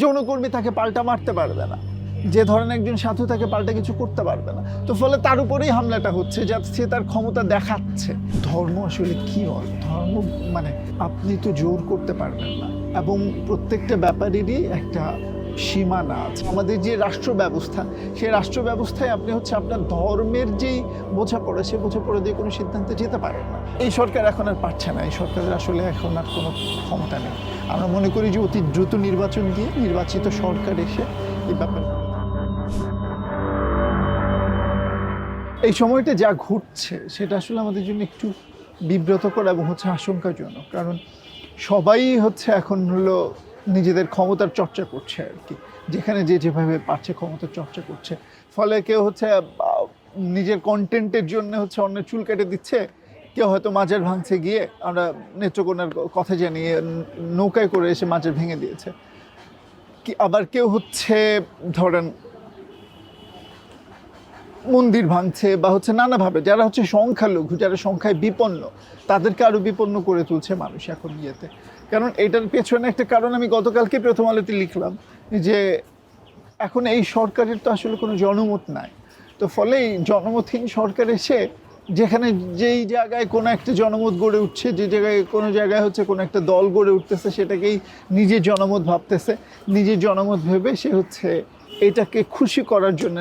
যৌনকর্মী তাকে পাল্টা মারতে পারবে না। যে ধরনের একজন সাধু তাকে পাল্টা কিছু করতে পারবে না। তো ফলে তার উপরেই হামলাটা হচ্ছে, যা সে তার ক্ষমতা দেখাচ্ছে। ধর্ম আসলে কি বল ধর্ম মানে আপনি তো জোর করতে পারবেন না। এবং প্রত্যেকটা ব্যাপারেরই একটা সীমানা আছে। আমাদের যে রাষ্ট্র ব্যবস্থা সেই রাষ্ট্র ব্যবস্থায় আপনি হচ্ছে আপনার ধর্মের যেই বোঝাপড়া সে বোঝাপড়া দিয়ে কোনো সিদ্ধান্তে যেতে পারেন না। এই সরকার এখন আর পারছে না। এই সরকারের আসলে এখন আর কোনো ক্ষমতা নেই। আমরা মনে করি যে অতি দ্রুত নির্বাচন দিয়ে নির্বাচিত সরকার এসে এই ব্যাপার এই সময়টা যা ঘটছে, সেটা আসলে আমাদের জন্য একটু বিব্রতকর এবং হচ্ছে আশঙ্কাজনক। কারণ সবাই হচ্ছে এখন হলো নিজেদের ক্ষমতার চর্চা করছে আর কি। যেখানে যে যেভাবে পারছে ক্ষমতার চর্চা করছে। ফলে কেউ হচ্ছে, নিজের কন্টেন্টের জন্য হচ্ছে অন্য চুল কেটে দিচ্ছে। কেউ হয়তো মাজার ভাঙছে গিয়ে আমরা নেত্রকোনার কথা জানিয়ে নৌকায় করে এসে মাজার ভেঙে দিয়েছে। কি আবার কেউ হচ্ছে, ধরেন, মন্দির ভাঙছে বা হচ্ছে নানাভাবে, যারা হচ্ছে সংখ্যালঘু, যারা সংখ্যায় বিপন্ন, তাদেরকে আরও বিপন্ন করে তুলছে মানুষ এখন ইয়েতে। কারণ এটার পেছনে একটা কারণ আমি গতকালকে প্রথম আলোতে লিখলাম যে এখন এই সরকারের তো আসলে কোনো জনমত নাই। তো ফলে জনমতহীন সরকার এসে যেখানে যেই জায়গায় কোনো একটা জনমত গড়ে উঠছে, যে জায়গায় কোনো জায়গায় হচ্ছে কোনো একটা দল গড়ে উঠতেছে, সেটাকেই নিজের জনমত ভাবতেছে। নিজের জনমত ভেবে সে হচ্ছে এটাকে খুশি করার জন্য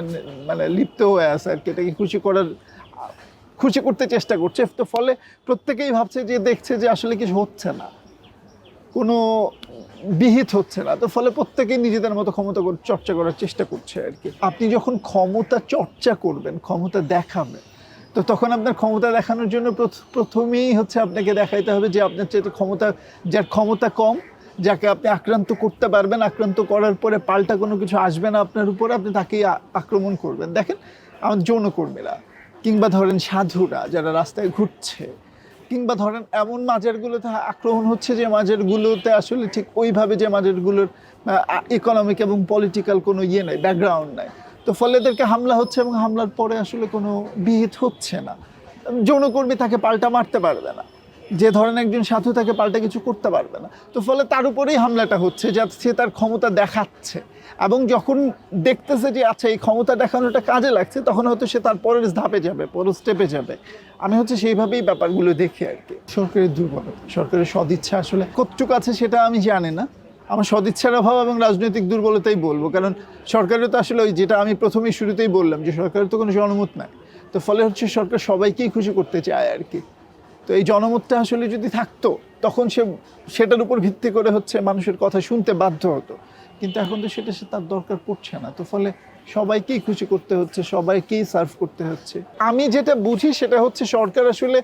মানে লিপ্ত হয়ে আছে আর কি, এটাকে খুশি করার, খুশি করতে চেষ্টা করছে। তো ফলে প্রত্যেকেই ভাবছে যে, দেখছে যে আসলে কিছু হচ্ছে না। কোনো বিহিত হচ্ছে না। তো ফলে প্রত্যেকেই নিজেদের মতো ক্ষমতা চর্চা করার চেষ্টা করছে আর কি। আপনি যখন ক্ষমতা চর্চা করবেন, ক্ষমতা দেখাবেন, তো তখন আপনার ক্ষমতা দেখানোর জন্য প্রথমেই হচ্ছে আপনাকে দেখাইতে হবে যে আপনার চেয়ে ক্ষমতা, যার ক্ষমতা কম, যাকে আপনি আক্রান্ত করতে পারবেন, আক্রান্ত করার পরে পাল্টা কোনো কিছু আসবে না আপনার উপরে, আপনি তাকেই আক্রমণ করবেন। দেখেন, আমার যৌনকর্মীরা কিংবা ধরেন সাধুরা যারা রাস্তায় ঘুরছে কিংবা ধরেন এমন মাজারগুলোতে আক্রমণ হচ্ছে যে মাজারগুলোতে আসলে ঠিক ওইভাবে যে মাজারগুলোর ইকোনমিক এবং পলিটিক্যাল কোনো ইয়ে নেই ব্যাকগ্রাউন্ড নাই। তো ফলে এদেরকে হামলা হচ্ছে এবং হামলার পরে আসলে কোনো বিহিত হচ্ছে না। যৌনকর্মী তাকে পাল্টা মারতে পারবে না। যে ধরনের একজন সাধু তাকে পাল্টা কিছু করতে পারবে না। তো ফলে তার উপরেই হামলাটা হচ্ছে যা সে তার ক্ষমতা দেখাচ্ছে। এবং যখন দেখতেছে যে আচ্ছা এই ক্ষমতা দেখানোটা কাজে লাগছে, তখন হয়তো সে তার পরের ধাপে যাবে, পরের স্টেপে যাবে। আমি হচ্ছে সেইভাবেই ব্যাপারগুলো দেখি আর কি। সরকারের দুর্বলতা, সরকারের সদিচ্ছা আসলে কতটুক আছে সেটা আমি জানি না। আমার সদিচ্ছার অভাব এবং রাজনৈতিক দুর্বলতাই বলব। কারণ সরকারের তো আসলে ওই যেটা আমি প্রথমেই শুরুতেই বললাম যে, সরকারের তো কোনো জনমত নাই। তো ফলে হচ্ছে সরকার সবাইকেই খুশি করতে চায় আর কি। তো এই জনমতটা আসলে যদি থাকতো, তখন সে, সেটার উপর ভিত্তি করে হচ্ছে মানুষের কথা শুনতে বাধ্য হতো। কিন্তু এখন তো সেটা সে তার দরকার পড়ছে না। তো ফলে সবাইকেই খুশি করতে হচ্ছে, সবাইকেই সার্ভ করতে হচ্ছে। আমি যেটা বুঝি সেটা হচ্ছে সরকার আসলে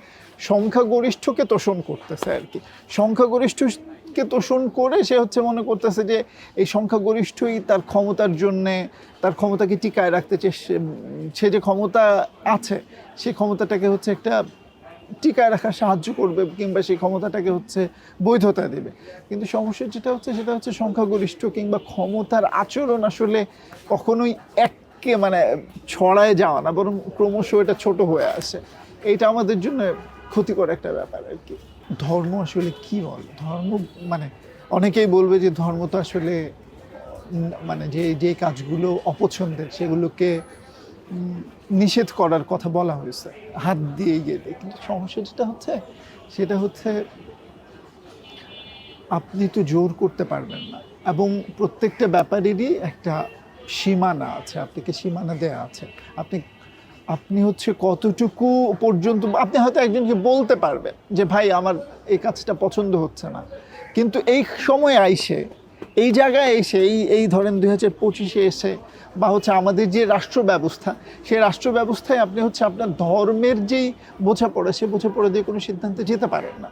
সংখ্যাগরিষ্ঠকে তোষণ করতেছে আর কি। সংখ্যাগরিষ্ঠকে তোষণ করে সে হচ্ছে মনে করতেছে যে, এই সংখ্যাগরিষ্ঠই তার ক্ষমতার জন্যে, তার ক্ষমতাকে টিকায় রাখতে সে যে ক্ষমতা আছে সেই ক্ষমতাটাকে হচ্ছে একটা টিকায় রাখা সাহায্য করবে কিংবা সেই ক্ষমতাটাকে হচ্ছে বৈধতা দেবে। কিন্তু সমস্যা যেটা হচ্ছে, সেটা হচ্ছে সংখ্যাগরিষ্ঠ কিংবা ক্ষমতার আচরণ আসলে কখনোই এককে মানে ছড়ায় যাওয়া না, বরং ক্রমশ এটা ছোট হয়ে আসে। এটা আমাদের জন্য ক্ষতিকর একটা ব্যাপার আর কি। ধর্ম আসলে কি বল? ধর্ম মানে অনেকেই বলবে যে ধর্ম তো আসলে মানে যে যে কাজগুলো অপছন্দের, সেগুলোকে নিষেধ করার কথা বলা হয়েছে। হাত দিয়ে দিয়ে। কিন্তু সমস্যা যেটা হচ্ছে, সেটা হচ্ছে আপনি তো জোর করতে পারবেন না। এবং প্রত্যেকটা ব্যাপারেরই একটা সীমানা আছে, আপনাকে সীমানা দেয়া আছে। আপনি আপনি হচ্ছে কতটুকু পর্যন্ত, আপনি হয়তো একজনকে বলতে পারবেন যে, ভাই, আমার এই কাজটা পছন্দ হচ্ছে না। কিন্তু এই সময় আইসে এই জায়গায় এসে, এই এই ধরেন দুই হাজার পঁচিশে এসে বা হচ্ছে আমাদের যে রাষ্ট্র ব্যবস্থা সেই রাষ্ট্র ব্যবস্থায় আপনি হচ্ছে আপনার ধর্মের যেই বোঝাপড়া সে বোঝাপড়া দিয়ে কোনো সিদ্ধান্তে যেতে পারেন না।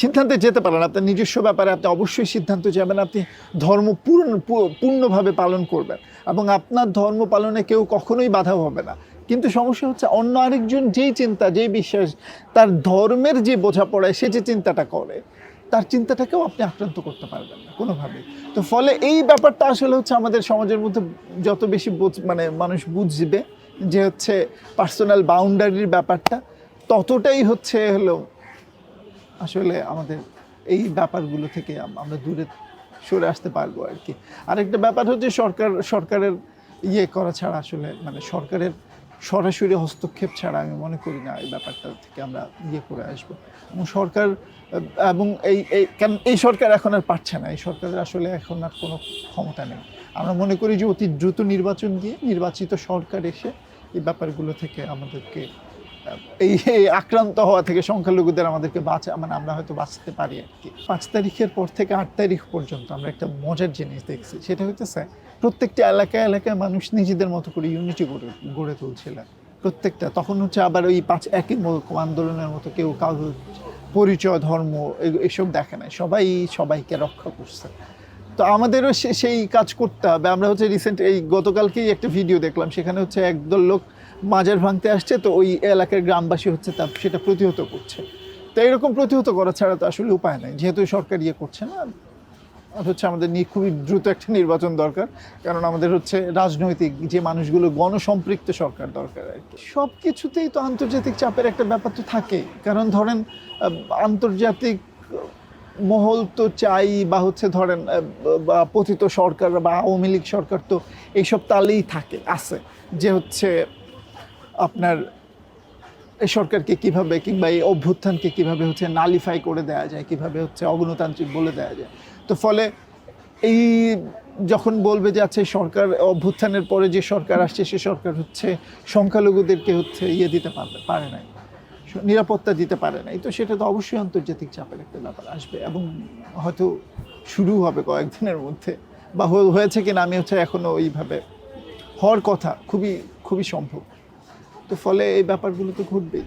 সিদ্ধান্তে যেতে পারেন আপনার নিজস্ব ব্যাপারে আপনি অবশ্যই সিদ্ধান্ত যাবেন আপনি ধর্ম পূর্ণ পূর্ণভাবে পালন করবেন এবং আপনার ধর্ম পালনে কেউ কখনোই বাধা হবে না। কিন্তু সমস্যা হচ্ছে অন্য আরেকজন যেই চিন্তা, যেই বিশ্বাস, তার ধর্মের যে বোঝাপড়ায় সে যে চিন্তাটা করে তার চিন্তাটাকেও আপনি আক্রান্ত করতে পারবেন না, কোনোভাবেই। তো ফলে এই ব্যাপারটা আসলে হচ্ছে আমাদের সমাজের মধ্যে যত বেশি মানে মানুষ বুঝবে যে হচ্ছে পার্সোনাল বাউন্ডারির ব্যাপারটা, ততটাই হচ্ছে হলো আসলে আমাদের এই ব্যাপারগুলো থেকে আমরা দূরে সরে আসতে পারব আর কি। আরেকটা ব্যাপার হচ্ছে সরকার, সরকারের ইয়ে করা ছাড়া আসলে মানে সরকারের সরাসরি হস্তক্ষেপ ছাড়া আমি মনে করি না এই ব্যাপারটা থেকে আমরা ইয়ে করে আসব। এবং সরকার, এবং এই এই, কেন এই সরকার এখন আর পারছে না। এই সরকারের আসলে এখন আর কোনো ক্ষমতা নেই। আমরা মনে করি যে অতি দ্রুত নির্বাচন দিয়ে নির্বাচিত সরকার এসে এই ব্যাপারগুলো থেকে আমাদেরকে এই আক্রান্ত হওয়া থেকে সংখ্যালঘুদের আমাদেরকে বাঁচা মানে আমরা হয়তো বাঁচতে পারি আর কি। পাঁচ তারিখের পর থেকে আট তারিখ পর্যন্ত আমরা একটা মজার জিনিস দেখছি। সেটা হইতেছে, প্রত্যেকটা এলাকায় এলাকায় মানুষ নিজেদের মতো করে ইউনিটি গড়ে গড়ে তুলছিলেন। প্রত্যেকটা, তখন হচ্ছে আবার ওই পাঁচ একই আন্দোলনের মতো কেউ কারোর পরিচয়, ধর্ম এসব দেখে নাই। সবাই সবাইকে রক্ষা করছে। তো আমাদেরও সেই কাজ করতে হবে। আমরা হচ্ছে রিসেন্ট এই গতকালকেই একটা ভিডিও দেখলাম। সেখানে হচ্ছে একদল লোক মাজার ভাঙতে আসছে, তো ওই এলাকার গ্রামবাসী হচ্ছে তা সেটা প্রতিহত করছে। তো এরকম প্রতিহত করা ছাড়া তো আসলে উপায় নাই, যেহেতু সরকার ইয়ে করছে না হচ্ছে আমাদের নিয়ে খুবই দ্রুত একটা নির্বাচন দরকার, কারণ আমাদের হচ্ছে রাজনৈতিক যে মানুষগুলো গণসম্পৃক্ত সরকার দরকার আর কি। সব কিছুতেই তো আন্তর্জাতিক চাপের একটা ব্যাপার তো থাকে, কারণ ধরেন আন্তর্জাতিক মহল তো চাই, বা হচ্ছে ধরেন বা পতিত সরকার বা আওয়ামী লীগ সরকার তো এইসব তালেই থাকে, আছে। যে হচ্ছে আপনার এই সরকারকে কীভাবে কিংবা এই অভ্যুত্থানকে কীভাবে হচ্ছে নালিফাই করে দেওয়া যায়, কীভাবে হচ্ছে অগণতান্ত্রিক বলে দেওয়া যায়? তো ফলে এই যখন বলবে যে আচ্ছা সরকার অভ্যুত্থানের পরে যে সরকার আসছে, সে সরকার হচ্ছে সংখ্যালঘুদেরকে হচ্ছে ইয়ে দিতে পারবে, পারে নাই। নিরাপত্তা দিতে পারে নাই। তো সেটা তো অবশ্যই আন্তর্জাতিক চাপের একটা ব্যাপার আসবে এবং হয়তো শুরু হবে কয়েকদিনের মধ্যে বা হয়ে- হয়েছে কিনা আমি হচ্ছে এখনও ওইভাবে হওয়ার কথা খুবই খুবই সম্ভব। তো ফলে এই ব্যাপারগুলো তো ঘটবেই।